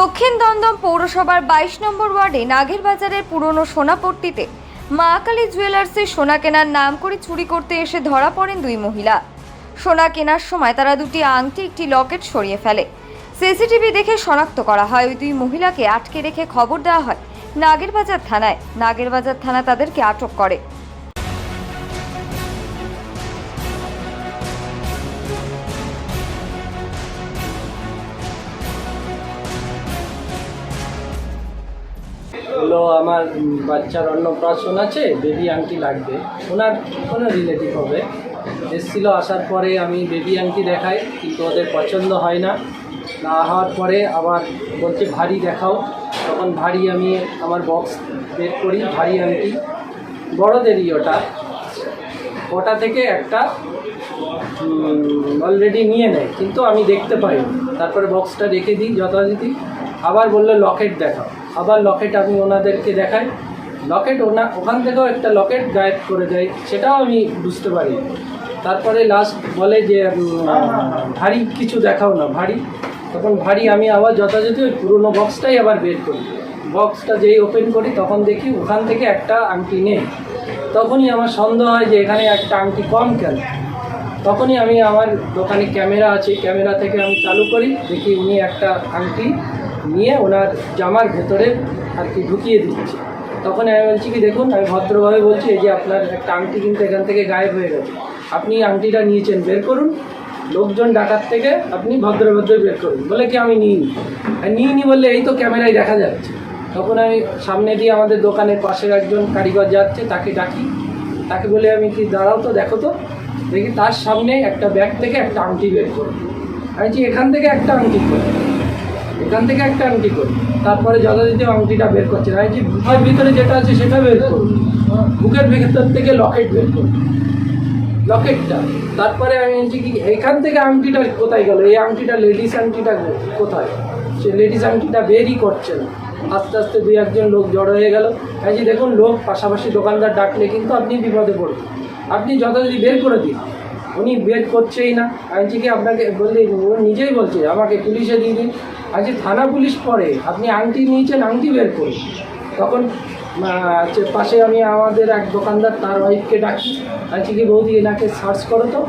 দক্ষিণ দমদম পৌরসভার বাইশ নম্বর ওয়ার্ডে নাগের বাজারের পুরনো সোনাপট্টিতে মা কালী জুয়েলার্সে সোনা কেনার নাম করে চুরি করতে এসে ধরা পড়েন দুই মহিলা। সোনা কেনার সময় তারা দুটি আংটি, একটি লকেট সরিয়ে ফেলে। সিসিটিভি দেখে শনাক্ত করা হয়, ওই দুই মহিলাকে আটকে রেখে খবর দেওয়া হয় নাগেরবাজার থানায়। নাগেরবাজার থানা তাদেরকে আটক করে। হলো আমার বাচ্চার অন্নপ্রাশন আছে, বেবি আংটি লাগবে। ওনার কোনো রিলেটিভ হবে। এসেছিল আসার পরে আমি বেবি আংটি দেখাই, কিন্তু ওদের পছন্দ হয় না। না হওয়ার পরে আবার বলছে, ভারী দেখাও। তখন ভারী আমি আমার বক্স বের করি, ভারী আংটি। বড়দেরই ওটা। ওটা থেকে একটা অলরেডি নিয়ে নেয়, কিন্তু আমি দেখতে পাই তারপরে বক্সটা রেখে দিই, যথারীতি। আবার বলল লকেট দেখাও। আবার লকেট আমি ওনাদেরকে দেখাই। লকেট ওনা, ওখান থেকেও একটা লকেট গায়েব করে দেয়, সেটাও আমি বুঝতে পারি। তারপরে লাস্ট বলে যে ভারী কিছু দেখাও না, ভারী। তখন ভারী আমি আবার যথাযথ ওই পুরোনো বক্সটাই আবার বের করি। বক্সটা যেই ওপেন করি, তখন দেখি ওখান থেকে একটা আংটি নেই। তখনই আমার সন্দেহ হয় যে এখানে একটা আংটি কম কেন? তখনই আমি আমার দোকানে ক্যামেরা আছে, ক্যামেরা থেকে আমি চালু করি, দেখি উনি একটা আংটি নিয়ে ওনার জামার ভেতরে আর কি ঢুকিয়ে দিচ্ছে। তখন আমি বলছি কি, দেখুন, আমি ভদ্রভাবে বলছি, এই যে আপনার একটা আংটি কিন্তু এখান থেকে গায়েব হয়ে গেছে। আপনি আংটিটা নিয়েছেন, বের করুন। লোকজন ডাকার থেকে আপনি ভদ্র ভদ্র বের করুন। বলে কি, আমি নিইনি। আর নিইনি বললে এই তো ক্যামেরায় দেখা যাচ্ছে। তখন আমি সামনে দিয়ে আমাদের দোকানের পাশের একজন কারিগর যাচ্ছে, তাকে ডাকি। তাকে বলে, আমি কি, দাঁড়াও তো, দেখো তো। দেখি তার সামনে একটা ব্যাগ থেকে একটা আংটি বের করি। আমি এখান থেকে একটা আংটি করি। এখান থেকে একটা আংটি করি। তারপরে যথারীতি আংটিটা বের করছে। আমি বলছি বুকের ভিতরে যেটা আছে সেটা বের করুন বুকের ভিতর থেকে লকেট বের করুন লকেটটা। তারপরে আমি বলছি কি, এখান থেকে আংটিটা কোথায় গেল? এই আংটিটা, লেডিস আংটিটা কোথায়? সে লেডিস আংটিটা বেরই করছে না। আস্তে আস্তে দুই একজন লোক জড়ো হয়ে গেল। এই যে দেখুন, লোক পাশাপাশি দোকানদার ডাকলে কিন্তু আপনি বিপদে পড়বেন। আপনি যথাযথ বের করে দিন। উনি বের করছেই না। আমি কি আপনাকে বললি ও নিজেই বলছে, আমাকে পুলিশে দিয়ে দিন। আজকে থানা পুলিশ পরে আপনি আংটি নিয়েছেন, আংটি বের করুন। তখন পাশে আমি আমাদের এক দোকানদার, তার ওয়াইফকে ডাকি। আজকে কি বৌদি এনাকে সার্চ করো তো।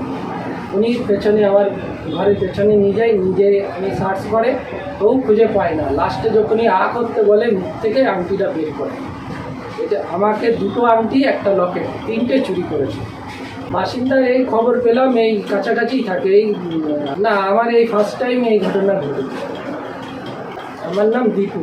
উনি পেছনে আমার ঘরের পেছনে নিয়ে যায়, নিজে উনি সার্চ করে। ও খুঁজে পায় না। লাস্টে যখনই আ করতে বলে, মুখ থেকে আংটিটা বের করে। এটা আমাকে দুটো আংটি, একটা লকেট তিনটে চুরি করেছে। বাসিন্দা এই খবর পেলাম, এই কাছাকাছি থাকে, এই, না, আমার এই ফার্স্ট টাইম এই ঘটনা ঘটেছে। আমার নাম দীপু।